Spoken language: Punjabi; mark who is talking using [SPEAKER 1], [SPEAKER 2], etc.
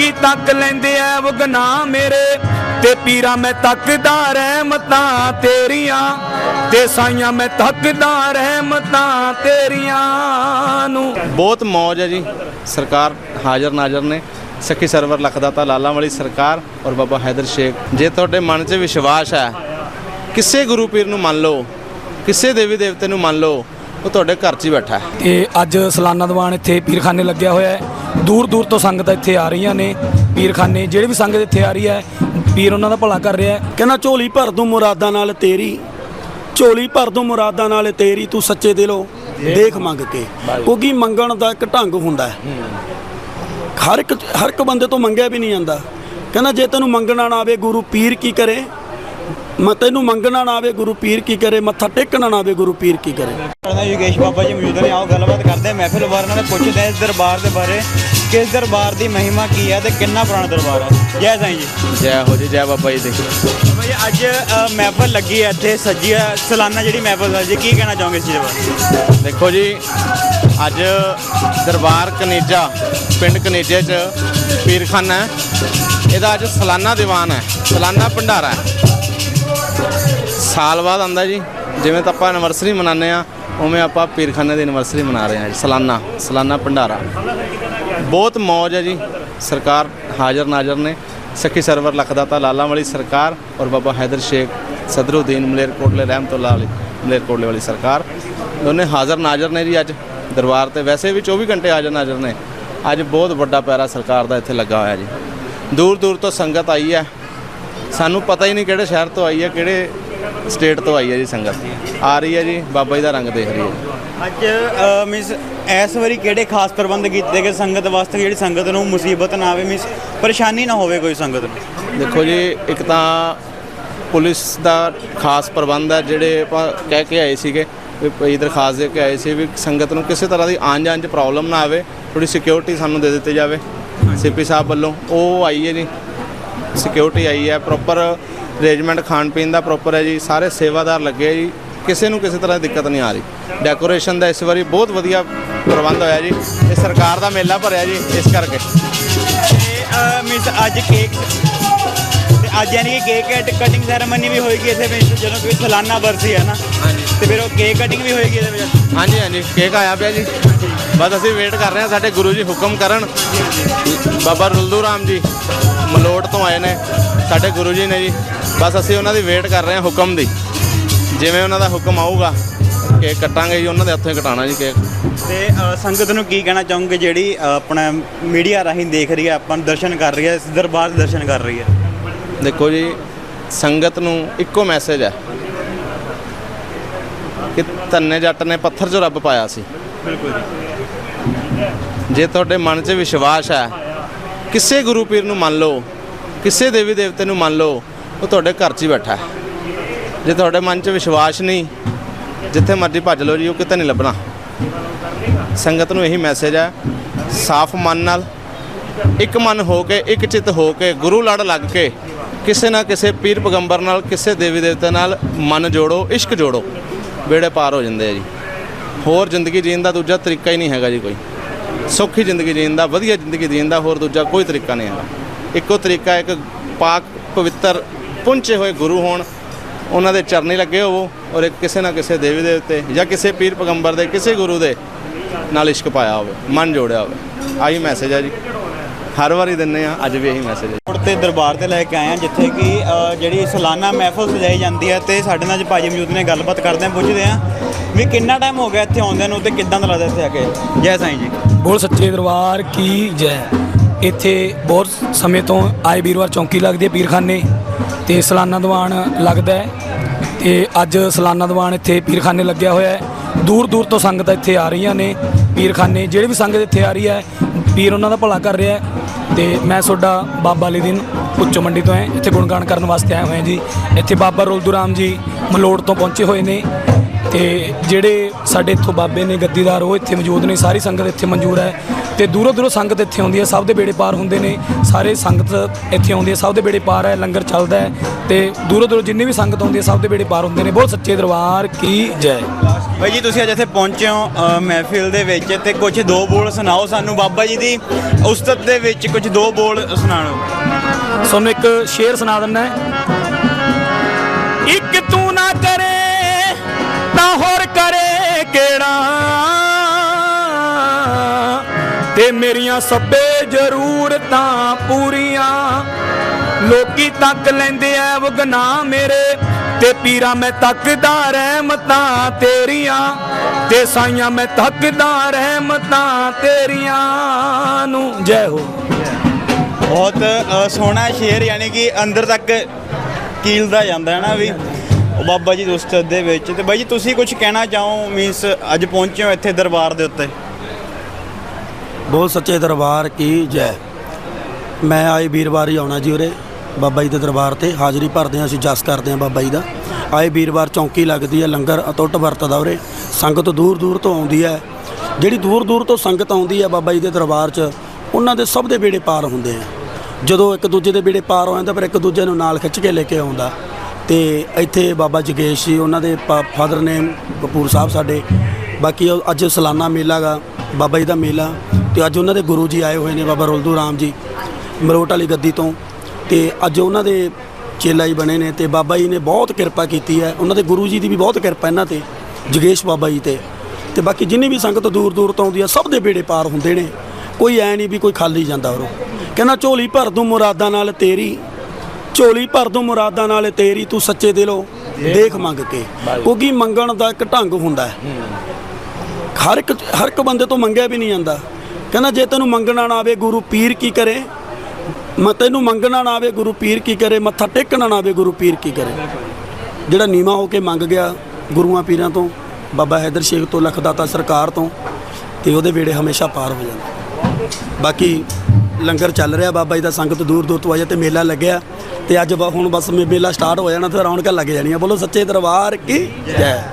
[SPEAKER 1] ਕੀ ਤੱਕ ਲੈਂਦੇ ਐ ਵਗਨਾ ਮੇਰੇ। ਤੇ ਪੀਰਾਂ ਮੈਂ ਤੱਕਦਾ ਰਹਿਮਤਾਂ ਤੇਰੀਆਂ। ਤੇ ਸਾਈਆਂ ਮੈਂ ਤੱਕਦਾ ਰਹਿਮਤਾਂ ਤੇਰੀਆਂ ਨੂੰ।
[SPEAKER 2] ਬਹੁਤ ਮੌਜ ਹੈ ਜੀ। ਸਰਕਾਰ ਹਾਜ਼ਰ ਨਾਜ਼ਰ ਨੇ। ਸਖੀ ਸਰਵਰ ਲਖਦਾਤਾ ਲਾਲਾਂ ਵਾਲੀ ਸਰਕਾਰ ਔਰ ਬਾਬਾ ਹੈਦਰ ਸ਼ੇਖ। ਜੇ ਤੁਹਾਡੇ ਮਨ 'ਚ ਵਿਸ਼ਵਾਸ ਹੈ, ਕਿਸੇ ਗੁਰੂ ਪੀਰ ਨੂੰ ਮੰਨ ਲਓ, ਕਿਸੇ ਦੇਵੀ ਦੇਵਤੇ ਨੂੰ ਮੰਨ ਲਓ ਉਹ ਤੁਹਾਡੇ ਘਰ 'ਚ ਹੀ ਬੈਠਾ ਹੈ।
[SPEAKER 1] ਤੇ ਅੱਜ ਸਲਾਨਾ ਦੀਵਾਨ ਇੱਥੇ ਪੀਰਖਾਨੇ ਲੱਗਿਆ ਹੋਇਆ ਹੈ। ਦੂਰ ਦੂਰ ਤੋਂ ਸੰਗਤ ਇੱਥੇ ਆ ਰਹੀਆਂ ਨੇ ਪੀਰਖਾਨੇ। ਜਿਹੜੇ ਵੀ ਸੰਗਤ ਇੱਥੇ ਆ ਰਹੀ ਹੈ ਪੀਰ ਉਹਨਾਂ ਦਾ ਭਲਾ ਕਰ ਰਿਹਾ ਹੈ।
[SPEAKER 3] ਕਹਿੰਦਾ ਝੋਲੀ ਭਰ ਦੂੰ ਮੁਰਾਦਾਂ ਨਾਲ ਤੇਰੀ। ਝੋਲੀ ਭਰ ਦੂੰ ਮੁਰਾਦਾਂ ਨਾਲ ਤੇਰੀ। ਤੂੰ ਸੱਚੇ ਦਿਲੋਂ ਦੇਖ ਮੰਗ ਕੇ। ਕਿਉਂਕਿ ਮੰਗਣ ਦਾ ਇੱਕ ਢੰਗ ਹੁੰਦਾ ਹੈ। ਹਰ ਇੱਕ ਹਰ ਇੱਕ ਬੰਦੇ ਤੋਂ ਮੰਗਿਆ ਵੀ ਨਹੀਂ ਜਾਂਦਾ। ਕਹਿੰਦਾ ਜੇ ਤੈਨੂੰ ਮੰਗਣਾ ਨਾ ਆਵੇ ਗੁਰੂ ਪੀਰ ਕੀ ਕਰੇ? ਮੈਂ ਤੈਨੂੰ ਮੰਗਣਾ ਨਾ ਆਵੇ ਗੁਰੂ ਪੀਰ ਕੀ ਕਰੇ ਮੱਥਾ ਟੇਕਣਾ ਨਾ ਆਵੇ ਗੁਰੂ ਪੀਰ ਕੀ ਕਰੇ।
[SPEAKER 4] ਕਰਦਾ ਯੋਗੇਸ਼ ਬਾਬਾ ਜੀ ਮੌਜੂਦ ਨੇ ਆਓ ਗੱਲਬਾਤ ਕਰਦੇ ਮਹਿਫਿਲ ਵਾਰਾਂ ਨਾਲ ਪੁੱਛਦੇ ਇਸ ਦਰਬਾਰ ਦੇ ਬਾਰੇ ਕਿ ਇਸ ਦਰਬਾਰ ਦੀ ਮਹਿਮਾ ਕੀ ਹੈ ਤੇ ਕਿੰਨਾ ਪੁਰਾਣਾ ਦਰਬਾਰ ਹੈ? ਜੈ ਸਾਈਂ ਜੀ।
[SPEAKER 2] ਜੈ ਹੋ ਜੀ ਜੈ ਬਾਬਾ ਜੀ ਦੀ।
[SPEAKER 4] ਬਾਬਾ ਜੀ ਅੱਜ ਮਹਿਫਿਲ ਲੱਗੀ ਹੈ ਇੱਥੇ ਸੱਜੀ ਹੈ ਸਾਲਾਨਾ ਜਿਹੜੀ ਮਹਿਫਿਲ ਹੈ ਜੀ ਕੀ ਕਹਿਣਾ ਚਾਹੋਗੇ ਇਸ ਚੀਜ਼ ਬਾਰੇ?
[SPEAKER 2] ਦੇਖੋ ਜੀ ਅੱਜ ਦਰਬਾਰ ਕਨੇਜਾ ਪਿੰਡ ਕਨੇਜੇ 'ਚ ਪੀਰਖਾਨਾ ਹੈ। ਇਹਦਾ ਅੱਜ ਸਾਲਾਨਾ ਦੀਵਾਨ ਹੈ ਸਾਲਾਨਾ ਭੰਡਾਰਾ ਹੈ। ਸਾਲ ਬਾਅਦ ਆਂਦਾ ਜੀ। ਜਿਵੇਂ ਤਾਂ ਆਪਾਂ ਐਨਵਰਸਰੀ ਮਨਾਉਂਦੇ ਆ ਉਵੇਂ ਆਪਾਂ ਪੀਰਖਾਨੇ ਦੀ ਐਨਵਰਸਰੀ ਮਨਾ ਰਹੇ ਹਾਂ ਜੀ। ਸਾਲਾਨਾ ਸਾਲਾਨਾ ਭੰਡਾਰਾ। ਬਹੁਤ ਮੌਜ ਹੈ ਜੀ। ਸਰਕਾਰ ਹਾਜ਼ਰ ਨਾਜ਼ਰ ਨੇ। ਸਖੀ ਸਰਵਰ ਲਖਦਾਤਾ ਲਾਲਾਂ ਵਾਲੀ ਸਰਕਾਰ ਔਰ ਬਾਬਾ ਹੈਦਰ ਸ਼ੇਖ ਸਦਰੁਦੀਨ ਮਲੇਰਕੋਟਲੇ ਰਹਿਮਤੁল্লাਹ ਵਾਲੀ ਮਲੇਰਕੋਟਲੇ ਵਾਲੀ ਸਰਕਾਰ। ਦੋਨੇ ਹਾਜ਼ਰ ਨਾਜ਼ਰ ਨੇ ਜੀ ਅੱਜ। ਦਰਬਾਰ ਤੇ ਵੈਸੇ ਵੀ 24 ਘੰਟੇ ਹਾਜ਼ਰ ਨਾਜ਼ਰ ਨੇ। ਅੱਜ ਬਹੁਤ ਵੱਡਾ ਪੈਰਾ ਸਰਕਾਰ ਦਾ ਇੱਥੇ ਲੱਗਾ ਹੋਇਆ ਜੀ। ਦੂਰ ਦੂਰ ਤੋਂ ਸੰਗਤ ਆਈ ਹੈ। ਸਾਨੂੰ ਪਤਾ ਹੀ ਨਹੀਂ ਕਿਹੜੇ ਸ਼ਹਿਰ ਤੋਂ ਆਈ ਹੈ, ਕਿਹੜੇ ਸਟੇਟ ਤੋਂ ਆਈ ਹੈ ਜੀ ਸੰਗਤ। ਆ ਰਹੀ ਹੈ ਜੀ ਬਾਬਾ ਜੀ ਦਾ ਰੰਗ ਦੇਖ ਰਹੀ ਹੈ।
[SPEAKER 4] ਅੱਜ ਮਿਸ ਇਸ ਵਾਰੀ ਕਿਹੜੇ ਖਾਸ ਪ੍ਰਬੰਧ ਕੀਤੇ ਗਏ ਸੰਗਤ ਵਾਸਤੇ? ਜਿਹੜੀ ਸੰਗਤ ਨੂੰ ਮੁਸੀਬਤ ਨਾ ਆਵੇ ਮਿਸ ਪਰੇਸ਼ਾਨੀ ਨਾ ਹੋਵੇ ਕੋਈ ਸੰਗਤ ਨੂੰ?
[SPEAKER 2] ਦੇਖੋ ਜੀ ਇੱਕ ਤਾਂ ਪੁਲਿਸ ਦਾ ਖਾਸ ਪ੍ਰਬੰਧ ਹੈ ਜਿਹੜੇ ਆਪਾਂ ਕਹਿ ਕੇ ਆਏ ਸੀਗੇ ਵੀ ਦਰਖਾਸਤ ਦੇ ਕੇ ਆਏ ਸੀ ਵੀ ਸੰਗਤ ਨੂੰ ਕਿਸੇ ਤਰ੍ਹਾਂ ਦੀ ਆਉਣ ਜਾਣ 'ਚ ਪ੍ਰੋਬਲਮ ਨਾ ਆਵੇ ਥੋੜੀ ਸਿਕਿਉਰਿਟੀ ਸਾਨੂੰ ਦੇ ਦਿੱਤੀ ਜਾਵੇ। ਸੀਪੀ ਸਾਹਿਬ ਵੱਲੋਂ ਉਹ ਆਈ ਹੈ ਜੀ। ਸਿਕਿਉਰਿਟੀ ਆਈ ਹੈ ਪ੍ਰੋਪਰ ਅਰੇਂਜਮੈਂਟ ਖਾਣ ਪੀਣ ਦਾ ਪ੍ਰੋਪਰ ਹੈ ਜੀ ਸਾਰੇ ਸੇਵਾਦਾਰ ਲੱਗੇ ਜੀ। ਕਿਸੇ ਨੂੰ ਕਿਸੇ ਤਰ੍ਹਾਂ ਦੀ ਦਿੱਕਤ ਨਹੀਂ ਆ ਰਹੀ। ਡੈਕੋਰੇਸ਼ਨ ਦਾ ਇਸ ਵਾਰੀ ਬਹੁਤ ਵਧੀਆ ਪ੍ਰਬੰਧ ਹੋਇਆ ਜੀ। ਇਹ ਸਰਕਾਰ ਦਾ ਮੇਲਾ ਭਰਿਆ ਜੀ ਇਸ ਕਰਕੇ।
[SPEAKER 4] ਮਿਸ ਅੱਜ ਕੇਕ ਤੇ ਅੱਜ ਯਾਨੀ ਕਿ ਕੇਕ ਕਟਿੰਗ ਸੈਰੇਮਨੀ ਵੀ ਹੋਏਗੀ ਇੱਥੇ ਵਿੱਚ ਜਦੋਂ ਕੋਈ ਸਾਲਾਨਾ ਬਰਸੀ ਹੈ ਨਾ।
[SPEAKER 2] ਹਾਂਜੀ।
[SPEAKER 4] ਤੇ ਫਿਰ ਉਹ ਕੇਕ ਕਟਿੰਗ ਵੀ ਹੋਏਗੀ ਇਹਦੇ ਵਿੱਚ।
[SPEAKER 2] ਹਾਂਜੀ ਹਾਂਜੀ ਕੇਕ ਆਇਆ ਪਿਆ ਜੀ। ਬਸ ਅਸੀਂ ਵੇਟ ਕਰ ਰਹੇ ਹਾਂ ਸਾਡੇ ਗੁਰੂ ਜੀ ਹੁਕਮ ਕਰਨ। ਬਾਬਾ ਰੁਲਦੂ ਰਾਮ ਜੀ ਮਲੋਟ ਤੋਂ ਆਏ ਨੇ। ਸਾਡੇ ਗੁਰੂ ਜੀ ਨੇ ਜੀ ਬਸ ਅਸੀਂ ਉਹਨਾਂ ਦੀ ਵੇਟ ਕਰ ਰਹੇ ਹਾਂ ਹੁਕਮ ਦੀ। ਜਿਵੇਂ ਉਹਨਾਂ ਦਾ ਹੁਕਮ ਆਊਗਾ ਕੇਕ ਕੱਟਾਂਗੇ ਜੀ ਉਹਨਾਂ ਦੇ ਹੱਥੋਂ ਹੀ ਕਟਾਣਾ ਜੀ ਕੇਕ
[SPEAKER 4] ਤੇ ਅ, ਸੰਗਤ ਨੂੰ ਕੀ ਕਹਿਣਾ ਚਾਹੋਗੇ ਜਿਹੜੀ ਅ, ਆਪਣਾ ਮੀਡੀਆ ਰਾਹੀਂ ਦੇਖ ਰਹੀ ਹੈ ਆਪਾਂ ਨੂੰ ਦਰਸ਼ਨ ਕਰ ਰਹੀ ਹੈ ਇਸ ਦਰਬਾਰ ਦੇ ਦਰਸ਼ਨ ਕਰ ਰਹੀ ਹੈ?
[SPEAKER 2] ਦੇਖੋ ਜੀ ਸੰਗਤ ਨੂੰ ਇੱਕੋ ਮੈਸੇਜ ਹੈ ਕਿ ਧੰਨੇ ਜੱਟ ਨੇ ਪੱਥਰ 'ਚ ਰੱਬ ਪਾਇਆ ਸੀ।
[SPEAKER 4] ਬਿਲਕੁਲ ਜੀ।
[SPEAKER 2] ਜੇ ਤੁਹਾਡੇ ਮਨ 'ਚ ਵਿਸ਼ਵਾਸ ਹੈ ਕਿਸੇ ਗੁਰੂ ਪੀਰ ਨੂੰ ਮੰਨ ਲਓ ਕਿਸੇ ਦੇਵੀ ਦੇਵਤੇ ਨੂੰ ਮੰਨ ਲਓ ਉਹ ਤੁਹਾਡੇ ਘਰ 'ਚ ਹੀ ਬੈਠਾ ਹੈ। ਜੇ ਤੁਹਾਡੇ ਮਨ 'ਚ ਵਿਸ਼ਵਾਸ ਨਹੀਂ, ਜਿੱਥੇ ਮਰਜ਼ੀ ਭੱਜ ਲਓ ਜੀ, ਉਹ ਕਿਤੇ ਨਹੀਂ ਲੱਭਣਾ। ਸੰਗਤ ਨੂੰ ਇਹੀ ਮੈਸੇਜ ਹੈ, ਸਾਫ਼ ਮਨ ਨਾਲ, ਇੱਕ ਮਨ ਹੋ ਕੇ, ਇੱਕ ਚਿੱਤ ਹੋ ਕੇ, ਗੁਰੂ ਲੜ ਲੱਗ ਕੇ, ਕਿਸੇ ਨਾ ਕਿਸੇ ਪੀਰ ਪੈਗੰਬਰ ਨਾਲ, ਕਿਸੇ ਦੇਵੀ ਦੇਵਤੇ ਨਾਲ ਮਨ ਜੋੜੋ, ਇਸ਼ਕ ਜੋੜੋ ਬੇੜੇ ਪਾਰ ਹੋ ਜਾਂਦੇ ਆ ਜੀ। ਹੋਰ ਜ਼ਿੰਦਗੀ ਜੀਣ ਦਾ ਦੂਜਾ ਤਰੀਕਾ ਹੀ ਨਹੀਂ ਹੈਗਾ ਜੀ ਕੋਈ। ਸੌਖੀ ਜ਼ਿੰਦਗੀ ਜੀਣ ਦਾ, ਵਧੀਆ ਜ਼ਿੰਦਗੀ ਜੀਣ ਦਾ ਹੋਰ ਦੂਜਾ ਕੋਈ ਤਰੀਕਾ ਨਹੀਂ ਹੈਗਾ। ਇੱਕੋ ਤਰੀਕਾ, ਇੱਕ ਪਾਕ, ਪਵਿੱਤਰ ਪੁੰਚੇ ਹੋਏ ਗੁਰੂ ਹੋਣ ਉਹਨਾਂ ਦੇ ਚਰਨੀ ਲੱਗੇ ਹੋਵੋ ਔਰ ਇੱਕ ਕਿਸੇ ਨਾ ਕਿਸੇ ਦੇਵੀ ਦੇਵਤੇ ਜਾਂ ਕਿਸੇ ਪੀਰ ਪੈਗੰਬਰ ਦੇ ਕਿਸੇ ਗੁਰੂ ਦੇ ਨਾਲ ਇਸ਼ਕ ਪਾਇਆ ਹੋਵੇ ਮਨ ਜੋੜਿਆ ਹੋਵੇ। ਆਹੀ ਮੈਸੇਜ ਹੈ ਜੀ। ਹਰ ਵਾਰੀ ਦਿੰਨੇ ਆ ਅੱਜ ਵੀ ਇਹੀ ਮੈਸੇਜ ਹੈ
[SPEAKER 4] ਤੇ ਦਰਬਾਰ ਤੇ ਲੈ ਕੇ ਆਏ ਹਾਂ ਜਿੱਥੇ ਕਿ ਜਿਹੜੀ ਸਾਲਾਨਾ ਮਹਿਫਲ ਸਜਾਈ ਜਾਂਦੀ ਹੈ ਤੇ ਸਾਡੇ ਨਾਲ ਭਾਜੀ ਮੌਜੂਦ ਨੇ ਗੱਲਬਾਤ ਕਰਦੇ ਹਾਂ ਪੁੱਛਦੇ ਹਾਂ ਵੀ ਕਿੰਨਾ ਟਾਈਮ ਹੋ ਗਿਆ ਇੱਥੇ ਆਉਂਦਿਆਂ ਨੂੰ ਤੇ ਕਿੱਦਾਂ ਦਾ ਲੱਗਦਾ ਇੱਥੇ ਆ ਕੇ? ਜੈ ਸਾਈਂ ਜੀ।
[SPEAKER 1] ਬੋਲ ਸੱਚੇ ਦਰਬਾਰ ਕੀ ਜੈ। ਇੱਥੇ ਬਹੁਤ ਸਮੇਂ ਤੋਂ ਆਏ ਵੀਰਵਾਰ ਚੌਂਕੀ ਲੱਗਦੀ ਹੈ ਪੀਰਖਾਨੇ। ਤੇ ਸਾਲਾਨਾ ਦੀਵਾਨ ਲੱਗਦਾ ਹੈ ਤੇ ਅੱਜ ਸਾਲਾਨਾ ਦੀਵਾਨ ਇੱਥੇ ਪੀਰਖਾਨੇ ਲੱਗਿਆ ਹੋਇਆ ਹੈ। ਦੂਰ ਦੂਰ ਤੋਂ ਸੰਗਤਾਂ ਇੱਥੇ ਆ ਰਹੀਆਂ ਨੇ ਪੀਰਖਾਨੇ, ਜਿਹੜੇ ਵੀ ਸੰਗਤ ਇੱਥੇ ਆ ਰਹੀ ਹੈ, ਪੀਰ ਉਹਨਾਂ ਦਾ ਭਲਾ ਕਰ ਰਿਹਾ ਹੈ। ਤੇ ਮੈਂ ਤੁਹਾਡਾ ਬਾਬਾ ਅਲੀ ਦਿਨ ਉੱਚੋ ਮੰਡੀ ਤੋਂ ਹੈ ਇੱਥੇ ਗੁਣਗਾਨ ਕਰਨ ਵਾਸਤੇ ਆਏ ਹੋਏ ਹਾਂ ਜੀ। ਇੱਥੇ ਬਾਬਾ ਰੁਲਦੂ ਰਾਮ ਜੀ ਮਲੋੜ ਤੋਂ ਪਹੁੰਚੇ ਹੋਏ ਨੇ। ਤੇ ਜਿਹੜੇ ਸਾਡੇ ਇੱਥੋਂ ਬਾਬੇ ਨੇ ਗੱਦੀਦਾਰ ਉਹ ਇੱਥੇ ਮੌਜੂਦ ਨੇ ਸਾਰੀ ਸੰਗਤ ਇੱਥੇ ਮਨਜ਼ੂਰ ਹੈ। ਤੇ ਦੂਰੋਂ ਦੂਰੋਂ ਸੰਗਤ ਇੱਥੇ ਆਉਂਦੀ ਹੈ ਸਭ ਦੇ ਬੇੜੇ ਪਾਰ ਹੁੰਦੇ ਨੇ ਸਾਰੇ ਸੰਗਤ ਇੱਥੇ ਆਉਂਦੀ ਹੈ ਸਭ ਦੇ ਬੇੜੇ ਪਾਰ ਹੈ ਲੰਗਰ ਚੱਲਦਾ ਹੈ ਤੇ ਦੂਰੋਂ ਦੂਰੋਂ ਜਿੰਨੀ ਵੀ ਸੰਗਤ ਆਉਂਦੀ ਹੈ ਸਭ ਦੇ ਬੇੜੇ ਪਾਰ ਹੁੰਦੇ ਨੇ। ਬਹੁਤ ਸੱਚੇ ਦਰਬਾਰ ਕੀ ਜੈ।
[SPEAKER 4] ਭਾਈ ਜੀ ਤੁਸੀਂ ਅੱਜ ਇੱਥੇ ਪਹੁੰਚੇ ਹੋ ਮਹਿਫਿਲ ਦੇ ਵਿੱਚ ਤੇ ਕੁਝ ਦੋ ਬੋਲ ਸੁਣਾਓ ਸਾਨੂੰ ਬਾਬਾ ਜੀ ਦੀ। ਉਸਤਤ ਦੇ ਵਿੱਚ ਕੁਝ ਦੋ ਬੋਲ ਸੁਣਾਓ।
[SPEAKER 1] ਤੁਹਾਨੂੰ ਇੱਕ ਸ਼ੇਰ ਸੁਣਾ ਦਿੰਦਾ ਇੱਕ ਤੂੰ ਨਾ ਤੇ ਮੇਰੀਆਂ ਸਭੇ ਜ਼ਰੂਰਤਾਂ ਪੂਰੀਆਂ। ਲੋਕੀ ਤੱਕ ਲੈਂਦੇ ਐ ਵਗਨਾ ਮੇਰੇ। ਤੇ ਪੀਰਾ ਮੈਂ ਤੱਕਦਾ ਰਹਿਮਤਾਂ ਤੇਰੀਆਂ। ਤੇ ਸਾਈਆਂ ਮੈਂ ਤੱਕਦਾ ਰਹਿਮਤਾਂ ਤੇਰੀਆਂ ਨੂੰ। ਜੈ ਹੋ।
[SPEAKER 4] ਬਹੁਤ ਅ, ਸੋਹਣਾ ਸ਼ੇਰ ਯਾਨੀ ਕਿ ਅੰਦਰ ਤੱਕ ਕੀਲਦਾ ਜਾਂਦਾ ਹੈ ਨਾ ਵੀ? ਉਹ ਬਾਬਾ ਜੀ ਦੀ ਉਸਤਤ ਦੇ ਵਿੱਚ। ਤੇ ਬਾਈ ਜੀ ਤੁਸੀਂ ਕੁਝ ਕਹਿਣਾ ਚਾਹੋ ਮੀਨਸ ਅੱਜ ਪਹੁੰਚੇ ਹੋ ਇੱਥੇ ਦਰਬਾਰ ਦੇ ਉੱਤੇ?
[SPEAKER 3] ਬੋਲ ਸੱਚੇ ਦਰਬਾਰ ਕੀ ਜੈ। ਮੈਂ ਆਏ ਵੀਰਵਾਰ ਹੀ ਆਉਣਾ ਜੀ ਉਰੇ, ਬਾਬਾ ਜੀ ਦੇ ਦਰਬਾਰ ਤੇ। ਹਾਜ਼ਰੀ ਭਰਦੇ ਹਾਂ, ਅਸੀਂ ਜਸ ਕਰਦੇ ਹਾਂ ਬਾਬਾ ਜੀ ਦਾ। ਆਏ ਵੀਰਵਾਰ ਚੌਂਕੀ ਲੱਗਦੀ ਹੈ, ਲੰਗਰ ਅਟੁੱਟ ਵਰਤਦਾ ਉਰੇ। ਸੰਗਤ ਦੂਰ ਦੂਰ ਤੋਂ ਆਉਂਦੀ ਹੈ। ਜਿਹੜੀ ਦੂਰ ਦੂਰ ਤੋਂ ਸੰਗਤ ਆਉਂਦੀ ਹੈ ਬਾਬਾ ਜੀ ਦੇ ਦਰਬਾਰ 'ਚ, ਉਹਨਾਂ ਦੇ ਸਭ ਦੇ ਬੇੜੇ ਪਾਰ ਹੁੰਦੇ ਆ। ਜਦੋਂ ਇੱਕ ਦੂਜੇ ਦੇ ਬੇੜੇ ਪਾਰ ਹੋ ਜਾਂਦਾ ਫਿਰ ਇੱਕ ਦੂਜੇ ਨੂੰ ਨਾਲ ਖਿੱਚ ਕੇ ਲੈ ਕੇ ਆਉਂਦਾ। ਤੇ ਇੱਥੇ ਬਾਬਾ ਜਗੇਸ਼ ਜੀ, ਉਹਨਾਂ ਦੇ ਫਾਦਰ ਨੇ ਕਪੂਰ ਸਾਹਿਬ ਸਾਡੇ। ਬਾਕੀ ਅੱਜ ਸਾਲਾਨਾ ਮੇਲਾ ਗਾ, ਬਾਬਾ ਜੀ ਦਾ ਮੇਲਾ। ਤੇ ਅੱਜ ਉਹਨਾਂ ਦੇ ਗੁਰੂ ਜੀ ਆਏ ਹੋਏ ਨੇ ਬਾਬਾ ਰੁਲਦੂ ਰਾਮ ਜੀ ਮਰੋਟ ਵਾਲੀ ਗੱਦੀ ਤੋਂ। ਤੇ ਅੱਜ ਉਹਨਾਂ ਦੇ ਚੇਲਾ ਹੀ ਬਣੇ ਨੇ ਤੇ ਬਾਬਾ ਜੀ ਨੇ ਬਹੁਤ ਕਿਰਪਾ ਕੀਤੀ ਹੈ। ਉਹਨਾਂ ਦੇ ਗੁਰੂ ਜੀ ਦੀ ਵੀ ਬਹੁਤ ਕਿਰਪਾ ਇਹਨਾਂ ਤੇ ਜਗੇਸ਼ ਬਾਬਾ ਜੀ ਤੇ। ਤੇ ਬਾਕੀ ਜਿੰਨੀ ਵੀ ਸੰਗਤ ਦੂਰ ਦੂਰ ਤੋਂ ਆਉਂਦੀ ਆ ਸਭ ਦੇ ਬੇੜੇ ਪਾਰ ਹੁੰਦੇ ਨੇ। ਕੋਈ ਐ ਨਹੀਂ ਵੀ ਕੋਈ ਖਾਲੀ ਜਾਂਦਾ ਉਰੋਂ। ਕਹਿੰਦਾ ਝੋਲੀ ਭਰ ਦੂੰ ਮੁਰਾਦਾਂ ਨਾਲ ਤੇਰੀ ਝੋਲੀ ਭਰ ਦੂੰ ਮੁਰਾਦਾਂ ਨਾਲ ਤੇਰੀ ਤੂੰ ਸੱਚੇ ਦਿਲੋਂ ਦੇਖ ਮੰਗ ਕੇ। ਕਿਉਂਕਿ ਮੰਗਣ ਦਾ ਇੱਕ ਢੰਗ ਹੁੰਦਾ ਹੈ। ਹਰ ਇੱਕ ਹਰ ਇੱਕ ਬੰਦੇ ਤੋਂ ਮੰਗਿਆ ਵੀ ਨਹੀਂ ਜਾਂਦਾ। ਕਹਿੰਦਾ ਜੇ ਤੈਨੂੰ ਮੰਗਣਾ ਨਾ ਆਵੇ ਗੁਰੂ ਪੀਰ ਕੀ ਕਰੇ? ਮੈਂ ਤੈਨੂੰ ਮੰਗਣਾ ਨਾ ਆਵੇ ਗੁਰੂ ਪੀਰ ਕੀ ਕਰੇ? ਮੱਥਾ ਟੇਕਣਾ ਨਾ ਆਵੇ ਗੁਰੂ ਪੀਰ ਕੀ ਕਰੇ? ਜਿਹੜਾ ਨੀਵਾ ਹੋ ਕੇ ਮੰਗ ਗਿਆ ਗੁਰੂਆਂ ਪੀਰਾਂ ਤੋਂ, ਬਾਬਾ ਹੈਦਰ ਸ਼ੇਖ ਤੋਂ ਲਖਦਾਤਾ ਸਰਕਾਰ ਤੋਂ, ਤੇ ਉਹਦੇ ਵੇੜੇ ਹਮੇਸ਼ਾ ਪਾਰ ਹੋ ਜਾਂਦੇ। ਬਾਕੀ ਲੰਗਰ ਚੱਲ ਰਿਹਾ ਬਾਬਾ ਜੀ ਦਾ, ਸੰਗਤ ਦੂਰ ਦੂਰ ਤੋਂ ਆਇਆ ਤੇ ਮੇਲਾ ਲੱਗਿਆ। ਤੇ ਅੱਜ ਬ- ਹੁਣ ਬਸ ਮੇ- ਮੇਲਾ ਸਟਾਰਟ ਹੋ ਜਾਣਾ ਤੇ ਰੌਣਕਾਂ ਲੱਗ ਜਾਣੀਆਂ। ਬੋਲੋ ਸੱਚੇ ਦਰਬਾਰ ਕੀ ਜੈ।